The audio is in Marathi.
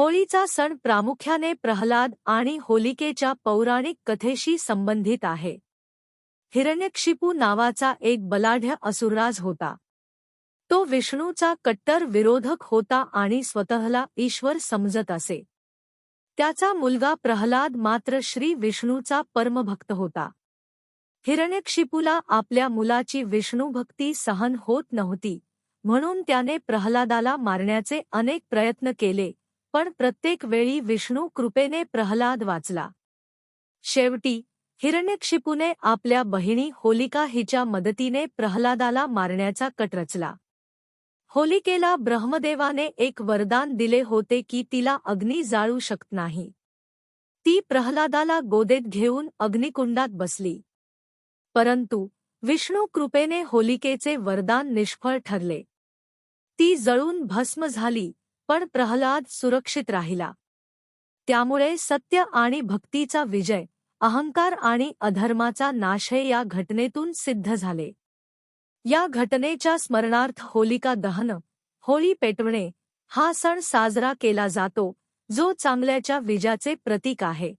होळीचा सण प्रामुख्याने प्रहलाद आणि होलिकेच्या पौराणिक कथेशी संबंधित आहे. हिरण्यक्षिपू नावाचा एक बलाढ्य असुरराज होता. तो विष्णूचा कट्टर विरोधक होता आणि स्वतःला ईश्वर समजत असे. त्याचा मुलगा प्रहलाद मात्र श्री विष्णूचा परमभक्त होता. हिरण्यक्षिपूला आपल्या मुलाची विष्णूभक्ती सहन होत नव्हती म्हणून त्याने प्रहलादाला मारण्याचे अनेक प्रयत्न केले पण प्रत्येक वेळी विष्णू कृपेने प्रल्हाद वाचला. शेवटी हिरण्यक्षिपूने आपल्या बहिणी होलिका हिच्या मदतीने प्रल्हादाला मारण्याचा कट रचला. होलिकेला ब्रह्मदेवाने एक वरदान दिले होते की तिला अग्नी जाळू शकत नाही. ती प्रल्हादाला गोदेत घेऊन अग्निकुंडात बसली. परंतु विष्णू कृपेने होलिकेचे वरदान निष्फळ ठरले. ती जळून भस्म झाली. पण प्रल्हाद सुरक्षित राहिला. त्यामुळे सत्य आणि भक्तीचा विजय अहंकार आणि अधर्माचा नाशय या घटनेतून सिद्ध झाले. या घटनेच्या स्मरणार्थ होलिका दहन होळी पेटवणे हा सण साजरा केला जातो जो चांगल्याच्या विजाचे प्रतीक आहे.